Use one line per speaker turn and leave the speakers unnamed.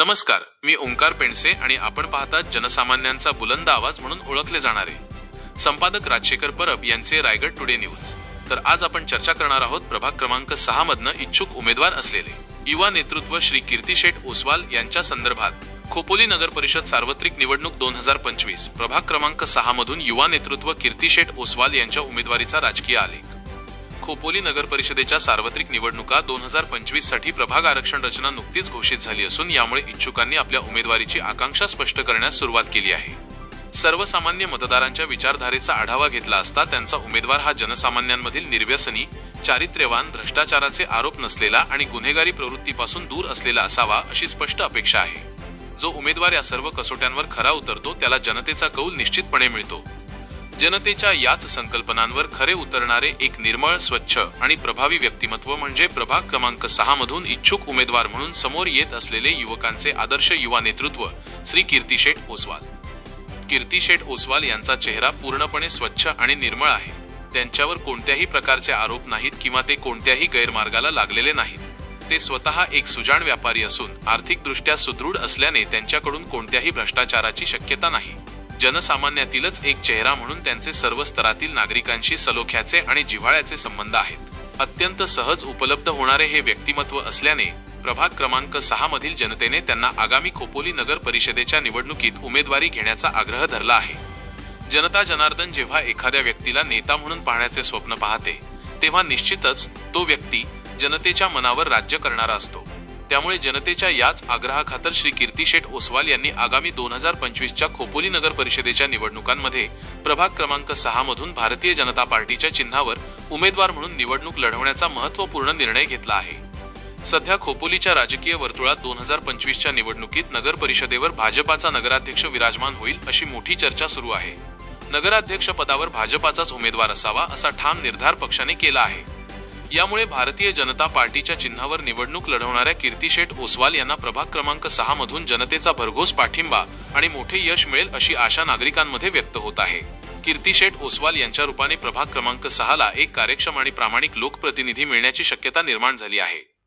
नमस्कार मी ओंकार पेंडसे आणि आपण पाहतात जनसामान्यांचा बुलंद आवाज म्हणून ओळखले जाणारे. संपादक राजशेखर परब यांचे रायगड टुडे न्यूज तर आज आपण चर्चा करणार आहोत प्रभाग क्रमांक सहा मधनं इच्छुक उमेदवार असलेले. युवा नेतृत्व श्री कीर्ती शेठ ओसवाल यांच्या संदर्भात खोपोली नगर परिषद सार्वत्रिक निवडणूक दोन हजार पंचवीस प्रभाग क्रमांक सहा मधून युवा नेतृत्व कीर्ती शेठ ओसवाल यांच्या उमेदवारीचा राजकीय आलेख. खोपोली नगर परिषदेच्या सार्वत्रिक निवडणुका दोन हजार पंचवीससाठी प्रभाग आरक्षण रचना नुकतीच घोषित झाली असून यामुळे इच्छुकांनी आपल्या उमेदवारीची आकांक्षा स्पष्ट करण्यास सुरुवात केली आहे. सर्वसामान्य मतदारांच्या विचारधारेचा आढावा घेतला असता त्यांचा उमेदवार हा जनसामान्यांमधील निर्व्यसनी चारित्र्यवान भ्रष्टाचाराचे आरोप नसलेला आणि गुन्हेगारी प्रवृत्तीपासून दूर असलेला असावा अशी स्पष्ट अपेक्षा आहे. जो उमेदवार या सर्व कसोट्यांवर खरा उतरतो त्याला जनतेचा कौल निश्चितपणे मिळतो. जनतेच्या याच संकल्पनांवर खरे उतरणारे एक निर्मळ स्वच्छ आणि प्रभावी व्यक्तिमत्व म्हणजे प्रभाग क्रमांक सहा मधून इच्छुक उमेदवार म्हणून समोर येत असलेले युवकांचे आदर्श युवा नेतृत्व श्री कीर्ती शेठ ओसवाल. कीर्तिशेठ ओसवाल यांचा चेहरा पूर्णपणे स्वच्छ आणि निर्मळ आहे. त्यांच्यावर कोणत्याही प्रकारचे आरोप नाहीत किंवा ते कोणत्याही गैरमार्गाला लागलेले नाहीत. ते स्वतः एक सुजाण व्यापारी असून आर्थिकदृष्ट्या सुदृढ असल्याने त्यांच्याकडून कोणत्याही भ्रष्टाचाराची शक्यता नाही. जनसामान्यातीलच एक चेहरा म्हणून त्यांचे सर्व स्तरातील नागरिकांशी सलोख्याचे आणि जिव्हाळ्याचे संबंध आहेत. अत्यंत सहज उपलब्ध होणारे हे व्यक्तिमत्व असल्याने प्रभाग क्रमांक सहा मधील जनतेने त्यांना आगामी खोपोली नगर परिषदेच्या निवडणुकीत उमेदवारी घेण्याचा आग्रह धरला आहे. जनता जनार्दन जेव्हा एखाद्या व्यक्तीला नेता म्हणून पाहण्याचे स्वप्न पाहते तेव्हा निश्चितच तो व्यक्ती जनतेच्या मनावर राज्य करणारा असतो. त्यामुळे जनतेच्या याच आग्रहाखातर श्री कीर्तिशेठ ओसवाल यांनी आगामी दोन हजार पंचवीसच्या खोपोली नगर परिषदेच्या निवडणुकांमध्ये प्रभाग क्रमांक सहा मधून भारतीय जनता पार्टीच्या चिन्हावर उमेदवार म्हणून निवडणूक लढवण्याचा महत्त्वपूर्ण निर्णय घेतला आहे. सध्या खोपोलीच्या राजकीय वर्तुळात दोन हजार पंचवीसच्या निवडणुकीत नगर परिषदेवर भाजपाचा नगराध्यक्ष विराजमान होईल अशी मोठी चर्चा सुरू आहे. नगराध्यक्ष पदावर भाजपाचाच उमेदवार असावा असा ठाम निर्धार पक्षाने केला आहे. यामुळे भारतीय जनता पार्टीच्या चिन्हावर निवडणूक लढवणाऱ्या कीर्ती शेठ ओसवाल यांना प्रभाग क्रमांक सहा मधून जनतेचा भरघोस पाठिंबा आणि मोठे यश मिळेल अशी आशा नागरिकांमध्ये व्यक्त होत आहे. कीर्ती शेठ ओसवाल यांच्या रूपाने प्रभाग क्रमांक सहाला एक कार्यक्षम आणि प्रामाणिक लोकप्रतिनिधी मिळण्याची शक्यता निर्माण झाली आहे.